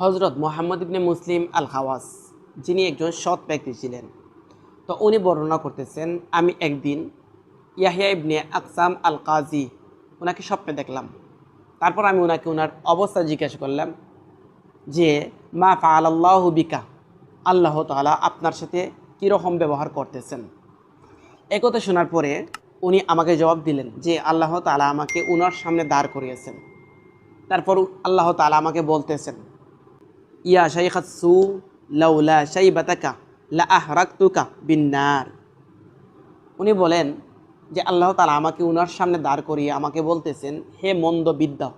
হজরত মোহাম্মদ ইবনে মুসলিম আল খাওয়াস যিনি একজন সৎ ব্যক্তি ছিলেন। তো উনি বর্ণনা করতেছেন, আমি একদিন ইয়াহিয়া ইবনে আকসাম আল কাজী ওনাকে স্বপ্নে দেখলাম। তারপর আমি ওনাকে ওনার অবস্থা জিজ্ঞাসা করলাম যে, মা ফাআল্লাহ বিকা? আল্লাহ তাআলা আপনার সাথে কীরকম ব্যবহার করতেছেন? একথা শোনার পরে উনি আমাকে জবাব দিলেন যে, আল্লাহ তালা আমাকে ওনার সামনে দাঁড় করিয়েছেন। তারপর আল্লাহ তালা আমাকে বলতেছেন ইয়া শাইখাসু লাউলা শাইবাতাকা লা আহরাকতুকা বিন্নার। উনি বলেন যে আল্লাহ তাআলা আমাকে উনার সামনে দাঁড় করিয়ে আমাকে বলতেছেন, হে মন্দ বিদ্যা,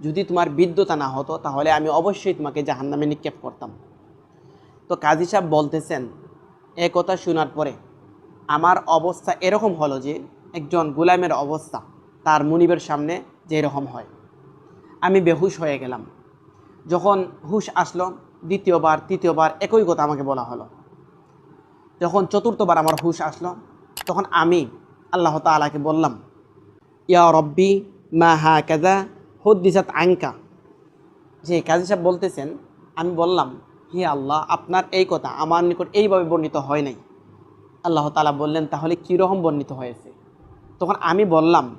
যদি তোমার বিদ্যতা না হতো তাহলে আমি অবশ্যই তোমাকে জাহান্নামে নিক্ষেপ করতাম। তো কাজী সাহেব বলতেছেন, এ কথা শোনার পরে আমার অবস্থা এরকম হলো যে একজন গোলামের অবস্থা তার মুনিবের সামনে যেরকম হয়। আমি বেহুশ হয়ে গেলাম। যখন হুশ আসলো, দ্বিতীয়বার, তৃতীয়বার একই কথা আমাকে বলা হলো। যখন চতুর্থবার আমার হুশ আসলো, তখন আমি আল্লাহ তালাকে বললাম, ইয়া রব্বি মা হা কাজা হুদ্দিসাত আঙ্কা যে কাজী সাহেব বলতেছেন, আমি বললাম, হে আল্লাহ, আপনার এই কথা আমার নিকট এইভাবে বর্ণিত হয় নাই। আল্লাহ তালা বললেন, তাহলে কীরকম বর্ণিত হয়েছে? তখন আমি বললাম,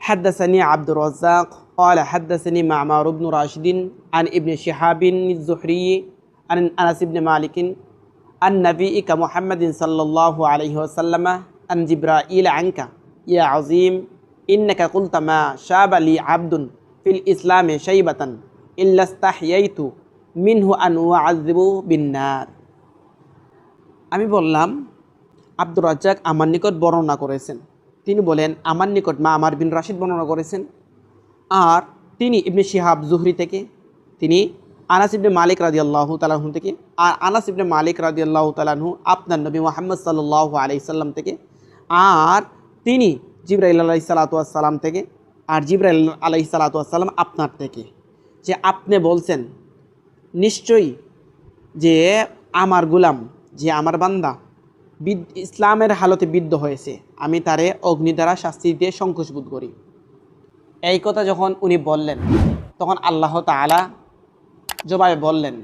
হাদ্দাসানি আব্দুর রজ্জাক قال حدثني معمر بن راشد عن ابن شهاب الزهري عن أنس بن مالك عن نبيك محمد صلى الله عليه وسلم عن جبرائيل عنك يا عظيم إنك قلت ما شاب لي عبد في الإسلام شيبة إلا استحييت منه أن أعذب بالنار আমি বললাম আব্দুর রাজ্জাক আমার নিকট বর্ণনা করেছেন তিনি বলেন আমার নিকট মা আমার বিন রাশিদ বর্ণনা করেছেন আর তিনি ইবনে শিহাব জুহরি থেকে, তিনি আনাস ইবনে মালিক রাজি আল্লাহ তালাহু থেকে, আর আনাস ইবনে মালিক রাজি আল্লাহ তালাহু আপনার নবী মোহাম্মদ সাল্লাহ আলি সাল্লাম থেকে, আর তিনি জিব্রাইল আলাহি সালাতাম থেকে, আর জিব্রাইল আলাহি সালাতাম আপনার থেকে। যে আপনি বলছেন, নিশ্চয়ই যে আমার গুলাম, যে আমার বান্দা ইসলামের হালতে বিদ্ধ হয়েছে, আমি তারে অগ্নি দ্বারা শাস্তি দিয়ে সংকোচ বোধ করি। এই কথা যখন উনি বললেন তখন আল্লাহ তালা জবাবে বললেন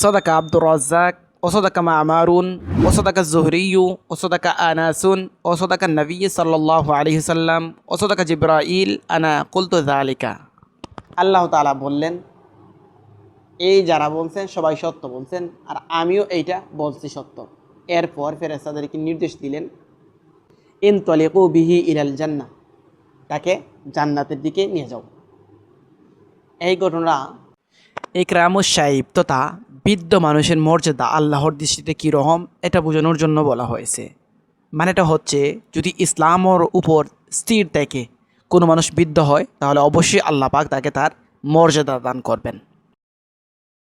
সদাকা আব্দুর রাজ্জাক ওসদাকা মামারুন ওসদাকা জুহরিয়ু ওসদাকা আনাসুন ওসদাকা নবী সাল্লাহ আলহি সাল্লাম ওসদাকা জিব্রাইল আনা কুলতু জালিকা আল্লাহ তালা বললেন এই যারা বলছেন সবাই সত্য বলছেন আর আমিও এইটা বলছি সত্য। এরপর ফেরেস্তাদেরকে নির্দেশ দিলেন ইন তলেকু বিহি ইরাল জান্না তাকে জান্নাতের দিকে নিয়ে যাও। এই ঘটনা ইকরামুস সাহিব তথা বৃদ্ধ মানুষের মর্যাদা আল্লাহর দৃষ্টিতে কীরকম এটা বোঝানোর জন্য বলা হয়েছে। মানেটা হচ্ছে, যদি ইসলামর উপর স্থির থেকে কোনো মানুষ বৃদ্ধ হয়, তাহলে অবশ্যই আল্লাহ পাক তাকে তার মর্যাদা দান করবেন।